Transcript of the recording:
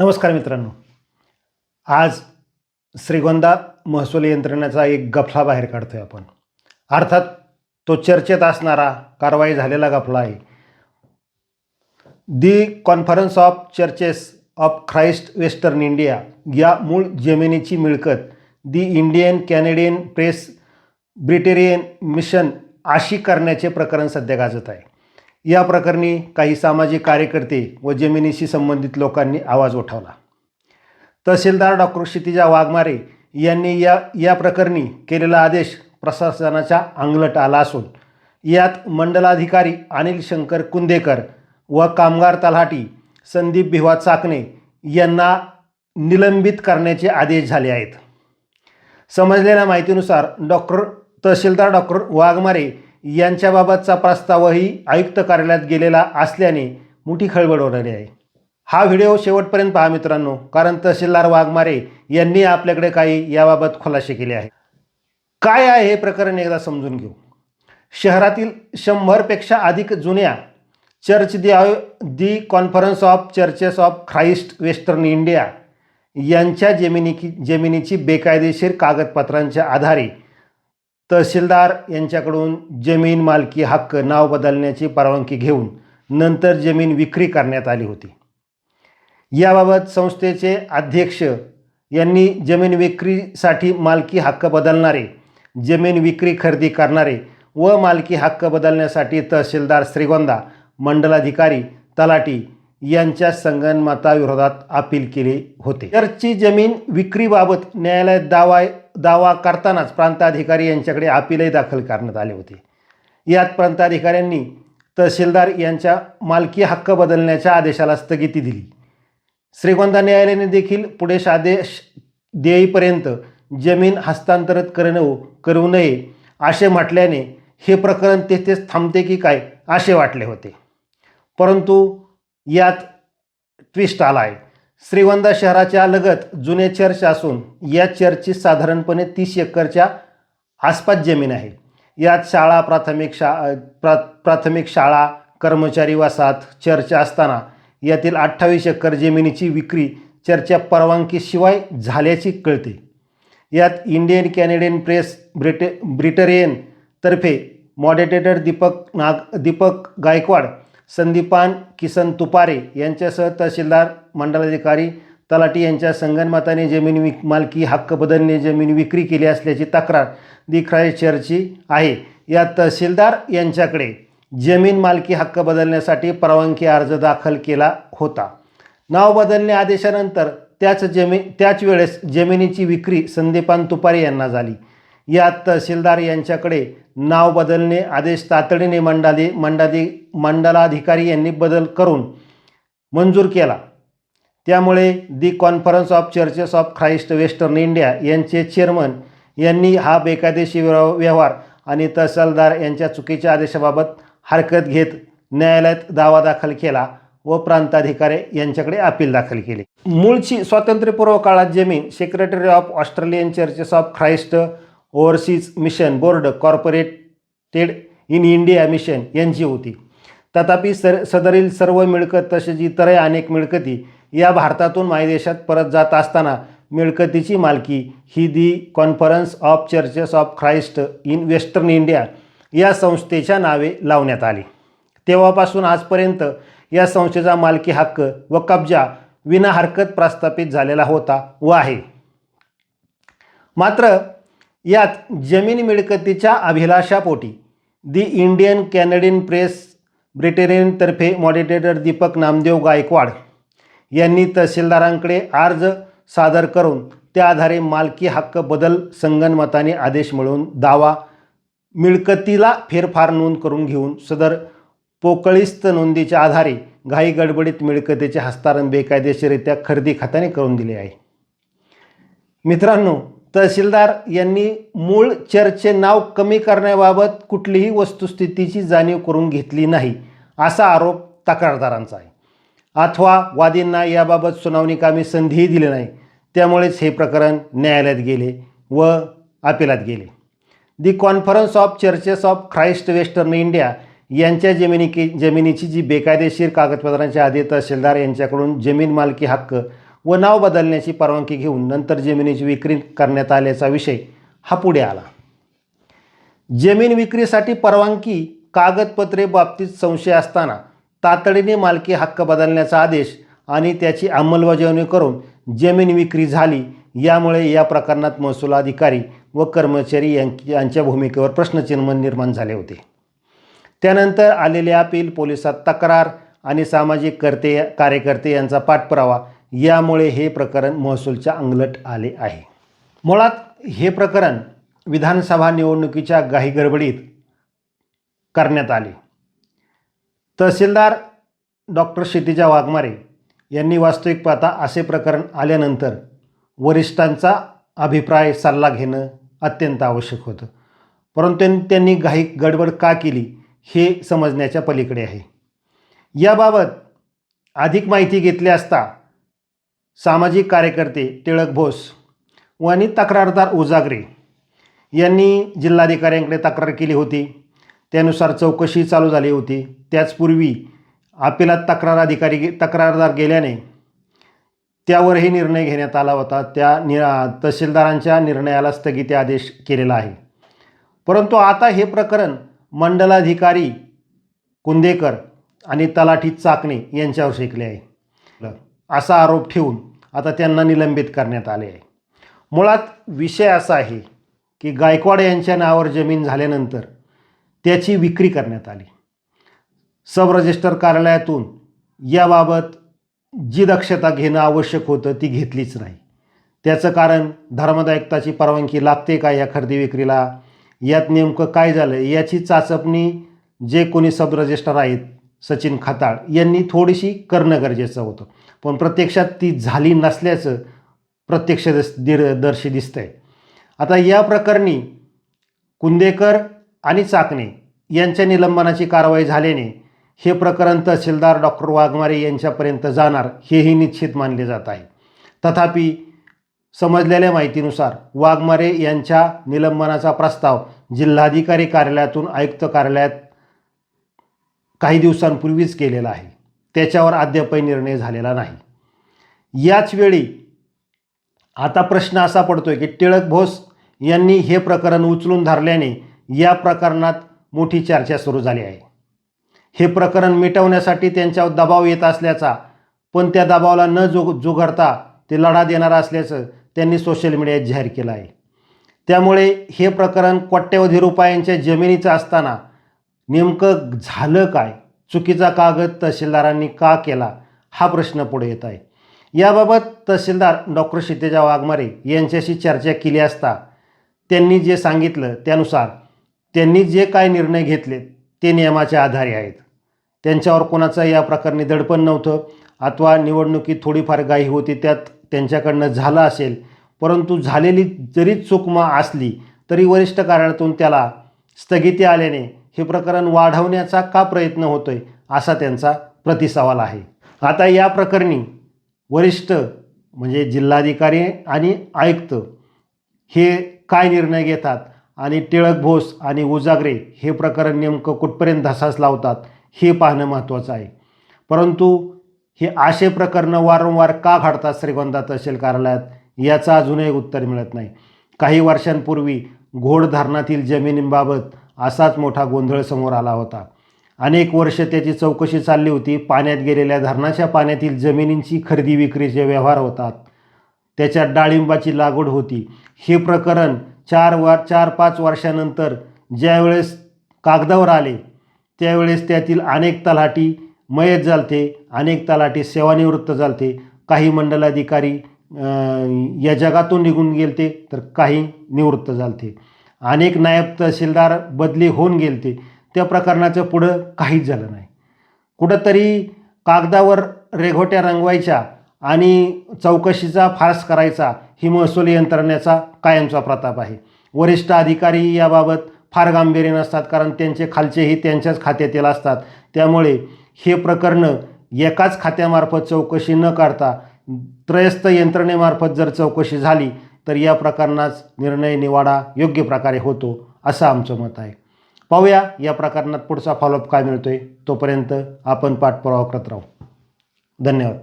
नमस्कार मित्रांनो. आज श्रीगोंदा महसूल यंत्रणेचा एक गफला बाहेर काढतो आहे आपण. अर्थात तो चर्चेत असणारा कारवाई झालेला गफला आहे. The conference of churches of Christ western India या मूळ जमिनीची मिळकत the Indian Canadian Presbyterian mission अशी करण्याचे प्रकरण सध्या गाजत आहे. या प्रकरणी काही सामाजिक कार्यकर्ते व जमिनीशी संबंधित लोकांनी आवाज उठवला. तहसीलदार डॉक्टर क्षितिजा वाघमारे यांनी या या प्रकरणी केलेला आदेश प्रशासनाच्या अंगलट आला असून यात मंडलाधिकारी अनिल शंकर कुंदेकर व कामगार तलाठी संदीप भिवा चाकणे यांना निलंबित करण्याचे आदेश झाले आहेत. समजलेल्या माहितीनुसार डॉक्टर तहसीलदार डॉक्टर वाघमारे यांच्याबाबतचा प्रस्तावही आयुक्त कार्यालयात गेलेला असल्याने मोठी खळबळ उडाली आहे. हा व्हिडिओ शेवटपर्यंत पहा मित्रांनो कारण तहसीलदार वाघमारे यांनी आपल्याकडे काही याबाबत खुलासे केले आहे काय आहे हे प्रकरण एकदा समजून घेऊ. शहरातील शंभरपेक्षा अधिक जुन्या church the the conference of churches of Christ western India यांच्या जमिनी जमिनीची बेकायदेशीर कागदपत्रांच्या आधारे तहसीलदार यांच्याकडून जमीन मालकी हक्क नाव बदलण्याची परवानगी घेऊन नंतर जमीन विक्री करण्यात आली होती. याबाबत संस्थेचे अध्यक्ष यांनी जमीन विक्रीसाठी मालकी हक्क बदलणारे जमीन विक्री खरेदी करणारे व मालकी हक्क बदलण्यासाठी तहसीलदार श्रीगोंदा मंडलाधिकारी तलाटी यांच्या संगणमताविरोधात अपील केले होते. चर्चची जमीन विक्रीबाबत न्यायालयात दावा दावा करतानाच प्रांताधिकारी यांच्याकडे अपीलही दाखल करण्यात आले होते. यात प्रांताधिकाऱ्यांनी तहसीलदार यांच्या मालकी हक्क बदलण्याच्या आदेशाला स्थगिती दिली. श्रीगोंदा न्यायालयाने देखील पुढे आदेश देईपर्यंत जमीन हस्तांतरित करणं करू नये असे म्हटल्याने हे प्रकरण तेथेच थांबते की काय असे वाटले होते. परंतु यात ट्विस्ट आला आहे श्रीगोंदा शहराच्या लगत जुने चर्च असून या चर्चची साधारणपणे तीस एकरच्या आसपास जमीन आहे. यात शाळा प्राथमिक शा प्रा प्राथमिक शाळा कर्मचारी वसाहत चर्च असताना यातील अठ्ठावीस एकर जमिनीची विक्री चर्चा परवानगीशिवाय झाल्याची कळते. यात इंडियन कॅनेडियन प्रेस ब्रिटे ब्रिटरियन तर्फे मॉडेटेटर दीपक नाग दीपक गायकवाड संदीपान किसन तुपारे यांच्यासह तहसीलदार मंडलाधिकारी तलाटी यांच्या संगनमताने जमीन विक मालकी हक्क बदलणे जमीन विक्री केली असल्याची तक्रार दिखराय चर्ची आहे. या तहसीलदार यांच्याकडे जमीन मालकी हक्क बदलण्यासाठी परवानगी अर्ज दाखल केला होता. नाव बदलणे आदेशानंतर त्याच जमी त्याच वेळेस जमिनीची विक्री संदीपान तुपारे यांना झाली. यात तहसीलदार यांच्याकडे नाव बदलणे आदेश तातडीने मंडाली मंडाली मंडलाधिकारी यांनी बदल करून मंजूर केला. त्यामुळे the conference of churches of Christ western India यांचे चेअरमन यांनी हा बेकायदेशीर व्यवहार आणि तहसीलदार यांच्या चुकीच्या आदेशाबाबत हरकत घेत न्यायालयात दावा दाखल केला व प्रांताधिकारी यांच्याकडे अपील दाखल केले. मूळची स्वातंत्र्यपूर्व काळात जमीन secretary of Australian churches of Christ overseas mission board corporated in India mission यांची होती. तथापि सर सदरील सर्व मिळकत तसेच इतरही अनेक मिळकती या भारतातून मायदेशात परत जात असताना मिळकतीची मालकी ही the conference of churches of Christ in western India या संस्थेच्या नावे लावण्यात आली. तेव्हापासून आजपर्यंत या संस्थेचा मालकी हक्क व कब्जा विनाहरकत प्रस्थापित झालेला होता व आहे. मात्र यात जमीन मिळकतीच्या अभिलाषापोटी दी इंडियन कॅनडियन प्रेस ब्रिटेनियनतर्फे मॉडिटेटर दीपक नामदेव गायकवाड यांनी तहसीलदारांकडे अर्ज सादर करून त्या आधारे मालकी हक्क बदल संगनमताने आदेश मिळवून दावा मिळकतीला फेरफार नोंद करून घेऊन सदर पोकळीस्त नोंदीच्या आधारे घाई गडबडीत मिळकतीचे हस्तांतरण बेकायदेशीररित्या खरेदी खात्याने करून दिले आहे. मित्रांनो तहसीलदार यांनी मूळ चर्चचे नाव कमी करण्याबाबत कुठलीही वस्तुस्थितीची जाणीव करून घेतली नाही असा आरोप तक्रारदारांचा आहे. अथवा वादींना याबाबत सुनावणीकामी संधीही दिली नाही त्यामुळेच हे प्रकरण न्यायालयात गेले व अपिलात गेले. The conference of churches of Christ western India यांच्या जमिनी की जमिनीची जी बेकायदेशीर कागदपत्रांच्या आधी तहसीलदार यांच्याकडून जमीन मालकी हक्क व नाव बदलण्याची परवानगी घेऊन नंतर जमिनीची विक्री करण्यात आल्याचा विषय हा पुढे आला. जमीन विक्रीसाठी परवानगी कागदपत्रे बाबतीत संशय असताना तातडीने मालकी हक्क बदलण्याचा आदेश आणि त्याची अंमलबजावणी करून जमीन विक्री झाली यामुळे या प्रकरणात महसूल अधिकारी व कर्मचारी यांच्या भूमिकेवर प्रश्नचिन्ह निर्माण झाले होते. त्यानंतर आलेले अपील पोलिसात तक्रार आणि सामाजिक कर्ते कार्यकर्ते यांचा पाठपुरावा यामुळे हे प्रकरण महसूलच्या अंगलट आले आहे. मुळात हे प्रकरण विधानसभा निवडणुकीच्या घाई गडबडीत करण्यात आले. तहसीलदार डॉक्टर क्षितिजा वाघमारे यांनी वास्तविक पाहता असे प्रकरण आल्यानंतर वरिष्ठांचा अभिप्राय सल्ला घेणं अत्यंत आवश्यक होतं. परंतु त्यांनी घाई गडबड का केली हे समजण्याच्या पलीकडे आहे. याबाबत अधिक माहिती घेतली असता सामाजिक कार्यकर्ते टिळक भोस व आणि तक्रारदार उजागरे यांनी जिल्हाधिकाऱ्यांकडे तक्रार केली होती. त्यानुसार चौकशी चालू झाली होती. त्याचपूर्वी अपिलात तक्रार अधिकारी गे- तक्रारदार गेल्याने त्यावरही निर्णय घेण्यात आला होता. त्या नि तहसीलदारांच्या निर्णयाला स्थगिती आदेश केलेला आहे. परंतु आता हे प्रकरण मंडलाधिकारी कुंदेकर आणि तलाठी चाकणे यांच्यावर शेकले आहे. असा आरोप ठेवून आता त्यांना निलंबित करण्यात आले आहे. मुळात विषय असा आहे की गायकवाड यांच्या नावावर जमीन झाल्यानंतर त्याची विक्री करण्यात आली. सब रजिस्टर कार्यालयातून याबाबत जी दक्षता घेणं आवश्यक होतं ती घेतलीच नाही. त्याचं कारण धर्मदायकताची परवानगी लागते का या खरेदी विक्रीला? यात नेमकं काय झालं याची चाचपणी जे कोणी सब रजिस्टर आहेत सचिन खताळ यांनी थोडीशी करणं गरजेचं होतं. पण प्रत्यक्षात ती झाली नसल्याचं प्रत्यक्ष दस दिर दर्शी आहे आता या प्रकरणी कुंदेकर आणि चाकणे यांच्या निलंबनाची कारवाई झाल्याने हे प्रकरण तहसीलदार डॉक्टर वाघमारे यांच्यापर्यंत जाणार हेही निश्चित मानले जात आहे. तथापि समजलेल्या माहितीनुसार वाघमारे यांच्या निलंबनाचा प्रस्ताव जिल्हाधिकारी कार्यालयातून आयुक्त कार्यालयात काही दिवसांपूर्वीच केलेला आहे. त्याच्यावर अद्यापही निर्णय झालेला नाही. याच वेळी आता प्रश्न असा पडतोय की टिळक भोस यांनी हे प्रकरण उचलून धरल्याने या प्रकरणात मोठी चर्चा सुरू झाली आहे. हे प्रकरण मिटवण्यासाठी त्यांच्यावर दबाव येत असल्याचा पण त्या दबावाला न जु जुगारता ते लढा देणार असल्याचं त्यांनी सोशल मीडियात जाहीर केलं आहे. त्यामुळे हे प्रकरण कोट्यवधी रुपयांच्या जमिनीचं असताना नेमकं झालं काय? चुकीचा कागद तहसीलदारांनी का केला हा प्रश्न पुढे येत आहे. याबाबत तहसीलदार डॉक्टर क्षितेजा वाघमारे यांच्याशी चर्चा केली असता त्यांनी जे सांगितलं त्यानुसार त्यांनी जे काय निर्णय घेतले ते नियमाच्या आधारे आहेत. त्यांच्यावर कोणाचं या प्रकरणी दडपण नव्हतं. अथवा निवडणुकीत थोडीफार गाई होती त्यात त्यांच्याकडनं झालं असेल. परंतु झालेली जरी चुकमा असली तरी वरिष्ठ कार्यालयातून त्याला स्थगिती आल्याने हे प्रकरण वाढवण्याचा का प्रयत्न होतोय असा त्यांचा प्रतिसवाल आहे. आता या प्रकरणी वरिष्ठ म्हणजे जिल्हाधिकारी आणि आयुक्त हे काय निर्णय घेतात आणि टिळक भोस आणि उजागरे हे प्रकरण नेमकं कुठपर्यंत धसास लावतात हे पाहणं महत्त्वाचं आहे. परंतु हे असे प्रकरणं वारंवार का घडतात श्रीगोंदा तहसील कार्यालयात याचं अजूनही उत्तर मिळत नाही. काही वर्षांपूर्वी घोड धरणातील जमिनींबाबत असाच मोठा गोंधळ समोर आला होता. अनेक वर्ष त्याची चौकशी चालली होती. पाण्यात गेलेल्या धरणाच्या पाण्यातील जमिनींची खरेदी विक्रीचे व्यवहार होतात. त्याच्यात डाळिंबाची लागवड होती. हे प्रकरण चार वा चार पाच वर्षानंतर ज्यावेळेस कागदावर आले त्यावेळेस त्यातील अनेक तलाठी मयत झालते अनेक तलाठी सेवानिवृत्त झालते. काही मंडलाधिकारी या जगातून निघून गेलते तर काही निवृत्त झालते. अनेक नायब तहसीलदार बदली होऊन गेलते. त्या प्रकरणाचं पुढं काहीच झालं नाही. कुठंतरी कागदावर रेघोट्या रंगवायच्या आणि चौकशीचा फारस करायचा ही महसूल यंत्रणेचा कायमचा प्रताप आहे. वरिष्ठ अधिकारी याबाबत फार गांभीर्य नसतात कारण त्यांचे खालचेही त्यांच्याच खात्यातील असतात. त्यामुळे हे प्रकरणं एकाच खात्यामार्फत चौकशी न करता त्रयस्थ यंत्रणेमार्फत जर चौकशी झाली तर या प्रकरणात निर्णय निवाडा योग्य प्रकारे होतो असं आमचं मत आहे. पाहूया या प्रकरणात पुढचा फॉलोअप काय मिळतोय. तोपर्यंत आपण पाठपुरावा करत राहू. धन्यवाद.